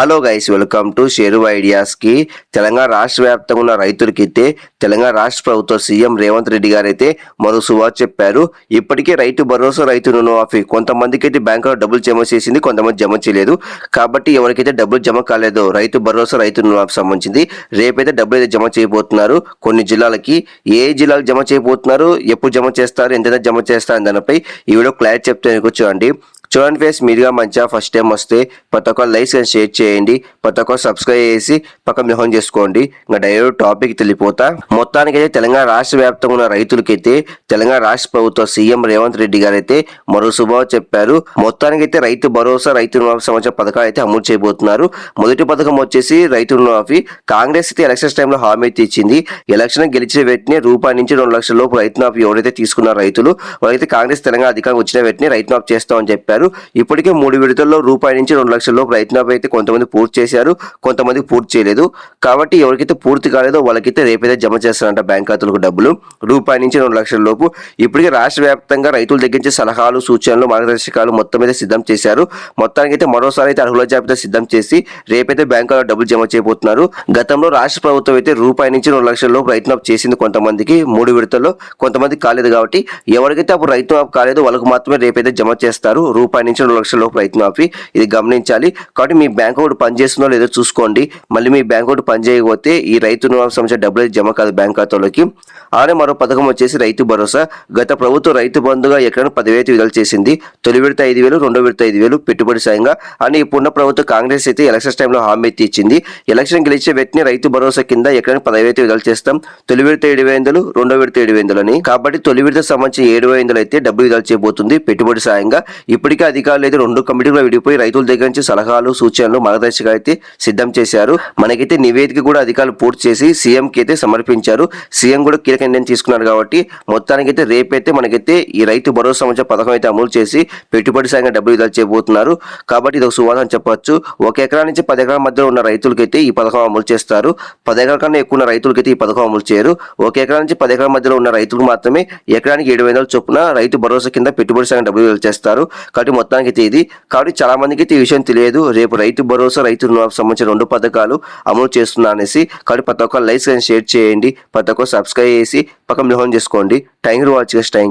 Hello guys welcome to share ఐడియాస్కి. Telangana రాష్ట్ర వ్యాప్తంగా ఉన్న రైతులకైతే తెలంగాణ రాష్ట్ర ప్రభుత్వ సీఎం రేవంత్ రెడ్డి గారు అయితే మరో సువార్ చెప్పారు. ఇప్పటికే రైతు భరోసా రైతు రుణమాఫీ కొంతమందికి అయితే బ్యాంకులో డబ్బులు జమ చేసింది కొంతమంది జమ చేయలేదు. కాబట్టి ఎవరికైతే డబ్బులు జమ కాలేదో రైతు భరోసా రైతు రుణమాఫీ సంబంధించింది రేపైతే డబ్బులు అయితే జమ చేయబోతున్నారు. కొన్ని జిల్లాలకి ఏ జిల్లాలకు జమ చేయబోతున్నారు ఎప్పుడు జమ చేస్తారు ఎంత జమ చేస్తారు దానిపై ఈ వీడియో క్లారిటీ చెప్తే కూర్చోండి చూడండి ఫేస్ మీరుగా మంచిగా ఫస్ట్ టైం వస్తే ప్రతి ఒక్క లైక్స్ అండ్ షేర్ చేయండి. ప్రతి ఒక్క సబ్స్క్రైబ్ చేసి పక్కన మిహం చేసుకోండి. ఇంకా డైరెక్ట్ టాపిక్ తెలిపోతా మొత్తానికైతే తెలంగాణ రాష్ట్ర వ్యాప్తంగా ఉన్న రైతులకైతే తెలంగాణ రాష్ట్ర ప్రభుత్వ సీఎం రేవంత్ రెడ్డి గారు అయితే మరో శుభావం చెప్పారు. మొత్తానికైతే రైతు భరోసా రైతు రుణమాఫీ సంబంధించిన పథకాలు అయితే అమలు చేయబోతున్నారు. మొదటి పథకం వచ్చేసి రైతు రుణమాఫీ. కాంగ్రెస్ అయితే ఎలక్షన్స్ టైంలో హామీ అయితే ఇచ్చింది. ఎలక్షన్ గెలిచిన వెంటనే రూపాయి నుంచి రెండు లక్షల లోపు రైతు మాఫీ ఎవరైతే తీసుకున్నారు రైతులు వాళ్ళైతే కాంగ్రెస్ తెలంగాణ అధికారం వచ్చిన వెంటనే రైతు మాఫీ చేస్తామని చెప్పారు. ఇప్పటికే మూడు విడతల్లో రూపాయి నుంచి రెండు లక్షల లోపు అయితే కొంతమంది పూర్తి చేశారు. కొంతమంది పూర్తి చేయలేదు. కాబట్టి ఎవరికైతే పూర్తి కాలేదో వాళ్ళకైతే రేపైతే జమ చేస్తారంట బ్యాంక్ ఖాతాలకు డబ్బులు. రూపాయి నుంచి రెండు లక్షల లోపు ఇప్పటికే రాష్ట్ర వ్యాప్తంగా రైతుల దగ్గర నుంచి సలహాలు సూచనలు మార్గదర్శకాలు మొత్తం అయితే సిద్ధం చేశారు. మొత్తానికి అయితే మరోసారి అయితే అర్హుల జాబితా సిద్ధం చేసి రేపైతే బ్యాంకులో డబ్బులు జమ చేయబోతున్నారు. గతంలో రాష్ట్ర ప్రభుత్వం అయితే రూపాయి నుంచి రెండు లక్షల లోపు రైతు చేసింది కొంతమందికి. మూడు విడతల్లో కొంతమంది కాలేదు కాబట్టి ఎవరికైతే అప్పుడు రైతు కాలేదో వాళ్ళకు మాత్రమే రేపైతే జమ చేస్తారు. రూపాయి పైనుంచి రెండు లక్షల లోపు రైతు మాఫీ ఇది గమనించాలి. కాబట్టి మీ బ్యాంక్ అకౌంట్ పనిచేస్తుందో లేదో చూసుకోండి. మళ్ళీ మీ బ్యాంక్ అకౌంట్ పనిచేయకపోతే ఈ రైతు రుణమాఫీ సంబంధించిన డబ్బులు అయితే జమ కాదు బ్యాంక్ ఖాతాలోకి. అలానే మరో పథకం వచ్చేసి రైతు భరోసా. గత ప్రభుత్వం రైతు బంధుగా ఎకరానికి పదివేలు విడుదల చేసింది. తొలి విడత ఐదు వేలు రెండో విడత ఐదు వేలు పెట్టుబడి సాయంగా. అని ఇప్పుడున్న ప్రభుత్వం కాంగ్రెస్ అయితే ఎలక్షన్స్ టైంలో హామీ ఎత్తి ఇచ్చింది. ఎలక్షన్ గెలిచే వ్యక్తిని రైతు భరోసా కింద ఎకరానికి పదివేలు విడుదల చేస్తాం. తొలి విడత ఏడు వేలు రెండో విడత ఏడు వేలు అని. కాబట్టి తొలి విడత సంబంధించి ఏడు వేలు అయితే డబ్బులు విడుదల చేయబోతుంది పెట్టుబడి సాయంగా. ఇప్పటికే అధికారులు అయితే రెండు కమిటీలు విడిపోయి రైతుల దగ్గర నుంచి సలహాలు సూచనలు మార్గదర్శక అయితే సిద్ధం చేశారు. మనకైతే నివేదిక కూడా అధికారులు పూర్తి చేసి సీఎం కి అయితే సమర్పించారు. సీఎం కూడా కీలక నిర్ణయం తీసుకున్నారు కాబట్టి మొత్తానికైతే రేపైతే మనకైతే ఈ రైతు భరోసా సంబంధించిన పథకం అయితే అమలు చేసి పెట్టుబడి సాయంగా డబ్బులు విడుదల చేయబోతున్నారు. కాబట్టి ఇది ఒక సువాదం చెప్పొచ్చు. ఒక ఎకరా నుంచి పది ఎకరాల మధ్య ఉన్న రైతులకైతే ఈ పథకం అమలు చేస్తారు. పది ఎకరాల కన్నా ఎక్కువ ఉన్న రైతులకైతే ఈ పథకం అమలు చేయరు. ఒక ఎకరా నుంచి పది ఎకరాల మధ్యలో ఉన్న రైతులకు మాత్రమే ఎకరానికి ఏడు వేల చొప్పున రైతు భరోసా కింద పెట్టుబడి సాయంగా డబ్బులు విడుదల చేస్తారు. కాబట్టి మొత్తానికి తేదీ కాబట్టి చాలా మందికి అయితే ఈ విషయం తెలియదు. రేపు రైతు భరోసా రైతు రుణాలకు సంబంధించిన రెండు పథకాలు అమలు చేస్తున్నా అనేసి. కాబట్టి ప్రతి ఒక్క లైక్స్ అండ్ షేర్ చేయండి. ప్రతి ఒక్క సబ్స్క్రైబ్ చేసి పక్కన మిహోన్ చేసుకోండి. Thank you watching thank